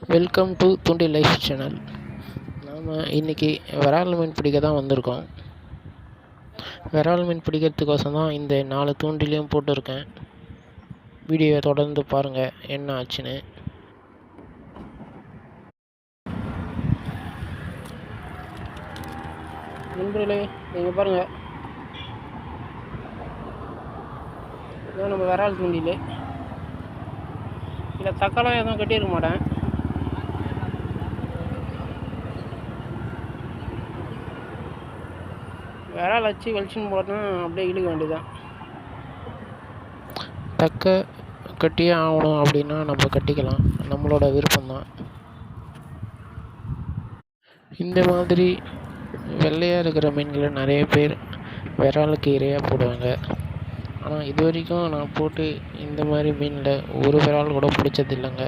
Welcome to துண்டி life channel நாம் இன்றைக்கி விரால் மீன் பிடிக்க தான் வந்திருக்கோம். விரால் மீன் பிடிக்கிறதுக்கோசம் தான் இந்த நாலு தூண்டிலையும் போட்டிருக்கேன். வீடியோவை தொடர்ந்து பாருங்கள் என்ன ஆச்சுன்னு. நண்பர்களே நீங்கள் பாருங்கள் இதான் நம்ம விரால் தூண்டிலே. இல்லை தக்காளம் எதுவும் கட்டியிருக்க மாட்டேன். விரால் வச்சு வெளிச்சின்னு போட்டோம் அப்படியே இழுக்க வேண்டியதுதான். தக்க கட்டியே ஆகணும் அப்படின்னா நம்ம கட்டிக்கலாம். நம்மளோட விருப்பம்தான். இந்த மாதிரி வெள்ளையாக இருக்கிற மீன்களை நிறைய பேர் விராலுக்கு இரையாக போடுவாங்க. ஆனால் இது வரைக்கும் நான் போட்டு இந்த மாதிரி மீனில் ஒரு விரால் கூட பிடிச்சது இல்லைங்க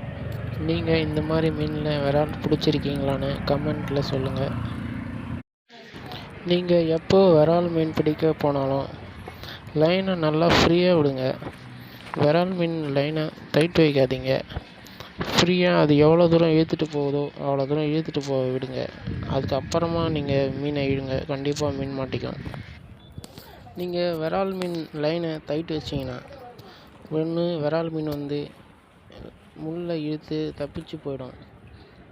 நீங்கள் இந்த மாதிரி மீனில் விரால் பிடிச்சிருக்கீங்களான்னு கமெண்ட்டில் சொல்லுங்கள் நீங்கள் எப்போ விரால் மீன் பிடிக்க போனாலும் லைனை நல்லா ஃப்ரீயாக விடுங்க. விரால் மீன் லைனை டைட் வைக்காதீங்க. ஃப்ரீயாக அது எவ்வளோ தூரம் இழுத்துட்டு போகுதோ அவ்வளோ தூரம் இழுத்துட்டு போக விடுங்க. அதுக்கப்புறமா நீங்கள் மீனை இழுங்க கண்டிப்பாக மீன் மாட்டிக்கும் நீங்கள் விரால் மீன் லைனை டைட் வச்சிங்கன்னா ஒன்று விரால் மீன் வந்து முள்ளை இழுத்து தப்பிச்சு போயிடும்.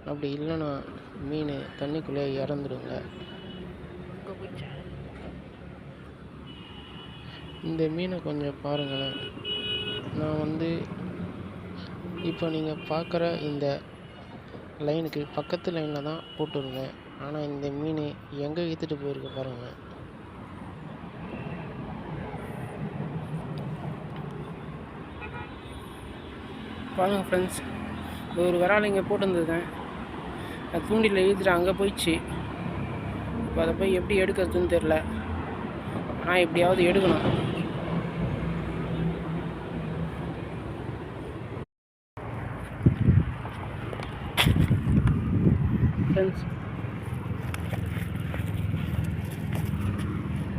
அப்படி இல்லைன்னா மீன் தண்ணிக்குள்ளே இறந்துடுங்க. இந்த மீனை கொஞ்சம் பாருங்களேன். நான் வந்து இப்போ நீங்கள் பார்க்குற இந்த லைனுக்கு பக்கத்து லைனில் தான் போட்டிருந்தேன். ஆனால் இந்த மீன் எங்கே இழுத்துட்டு போயிருக்கு பாருங்கள் பாருங்கள் ஃப்ரெண்ட்ஸ் ஒரு விரால் இங்கே போட்டிருந்ததுங்க அது தூண்டில் இழுத்துட்டு அங்கே போயிடுச்சு. இப்போ அதை போய் எப்படி எடுக்கிறதுன்னு தெரில ஆனால் எப்படியாவது எடுக்கணும். ஃப்ரெண்ட்ஸ்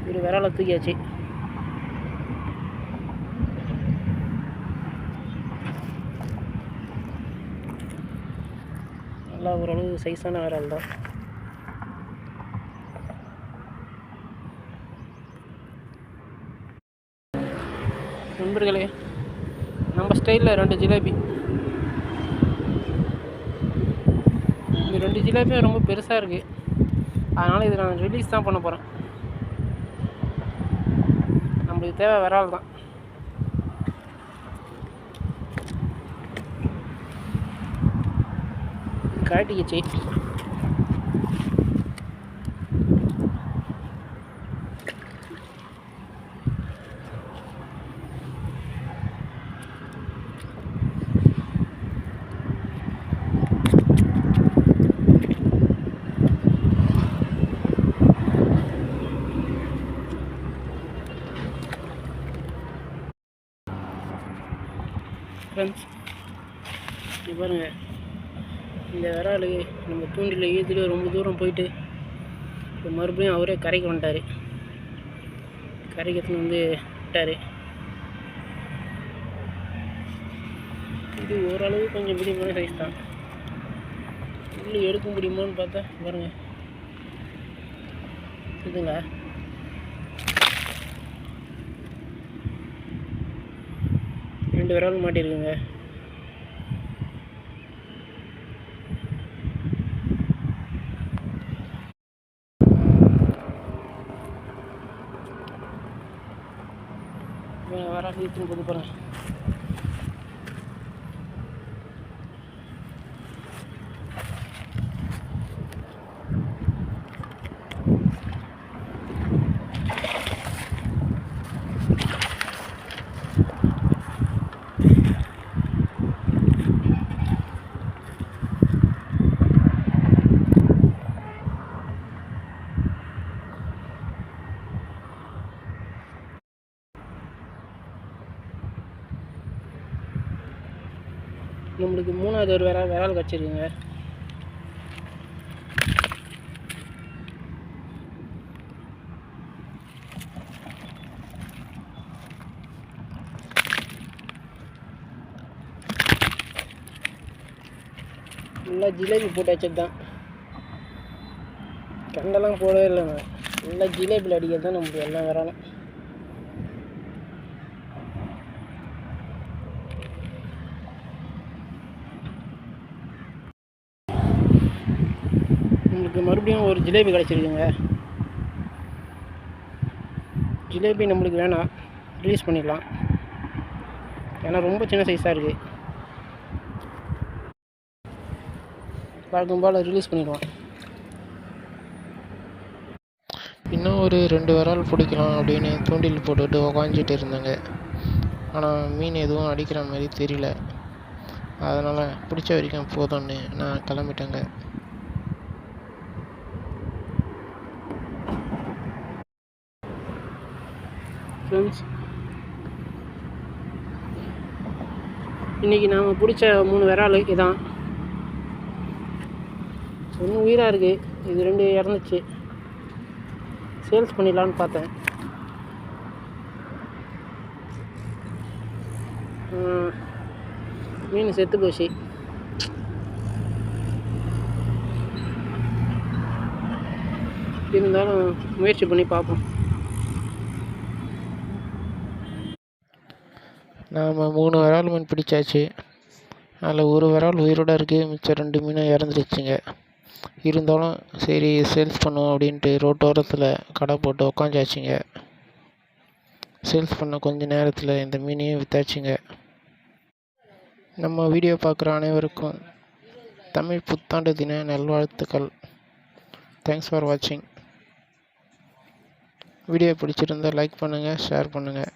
ஒரு விராலை தூக்கியாச்சு. நல்லா ஓரளவு சைஸான விரால் தான் நண்பர்களே நம்ம ஸ்டைலில் ரெண்டு ஜிலேபி. இந்த ரெண்டு ஜிலேபியும் ரொம்ப பெருசாக இருக்குது அதனால் இதை நான் ரிலீஸ் தான் பண்ண போகிறேன் நம்மளுக்கு தேவை விரால் தான். காட்டிக்கிச்சு. ஃப்ரெண்ட்ஸ் இது பாருங்கள் இந்த விராலு நம்ம தூண்டில் ஈத்துட்டு ரொம்ப தூரம் போயிட்டு இப்போ மறுபடியும் அவரே கரைக்கு வந்துட்டார். கரைக்கு எடுத்துன்னு வந்து விட்டார். இது ஓரளவு கொஞ்சம் மீடியமான சைஸ் தான். உள்ளே எடுக்க முடியுமான்னு பார்த்தா பாருங்கள் இதுங்களா ரெண்டு விரல் மாட்டியிருக்குங்க வர இழுத்துன்னு போது பாருங்க நம்மளுக்கு மூணாவது ஒரு விரால் விரால் கிடச்சிருக்குங்க. ஃபுல்லாக ஜிலேபி போட்டு வச்சது தான் கண்டெல்லாம் போடவே இல்லைங்க. நல்லா ஃபுல்லாக ஜிலேபியில் அடிக்கிறது தான் நம்மளுக்கு எல்லாம் வரணும் எனக்கு மறுபடியும் ஒரு ஜிலேபி கிடச்சிருக்குங்க. ஜிலேபி நம்மளுக்கு வேணாம் ரிலீஸ் பண்ணிடலாம். ஏன்னா ரொம்ப சின்ன சைஸாக இருக்குது வழக்கம் போல் ரிலீஸ் பண்ணிடுவோம். இன்னும் ஒரு ரெண்டு விரால் பிடிக்கலாம் அப்படின்னு தூண்டில் போட்டுட்டு உக்காஞ்சிட்டு இருந்தாங்க. ஆனால் மீன் எதுவும் அடிக்கிற மாதிரி தெரியல. அதனால் பிடிச்ச வரைக்கும் போதும்னு நான் கிளம்பிட்டேங்க. ஃப்ரெண்ட்ஸ் இன்றைக்கி நாம் பிடிச்ச மூணு விரால் இதான். ஒன்று உயிராக இருக்குது இது ரெண்டு இறந்துச்சு. சேல்ஸ் பண்ணிடலான்னு பார்த்தேன். மீன் செத்து போச்சு. இருந்தாலும் முயற்சி பண்ணி பார்ப்போம். நாம் மூணு விரால் மீன் பிடிச்சாச்சு. அதில் ஒரு விரால் உயிரோட இருக்குது மிச்சம் ரெண்டு மீனும் இறந்துருச்சுங்க. இருந்தாலும் சரி சேல்ஸ் பண்ணுவோம் அப்படின்ட்டு ரோட்டோரத்தில் கடை போட்டு உக்காஞ்சாச்சுங்க. சேல்ஸ் பண்ண கொஞ்ச நேரத்தில் இந்த மீனையும் விற்றாச்சுங்க நம்ம வீடியோ பார்க்குற அனைவருக்கும் தமிழ் புத்தாண்டு தின நல்வாழ்த்துக்கள். தேங்க்ஸ் ஃபார் வாட்சிங் வீடியோ பிடிச்சிருந்தா லைக் பண்ணுங்கள் ஷேர் பண்ணுங்கள்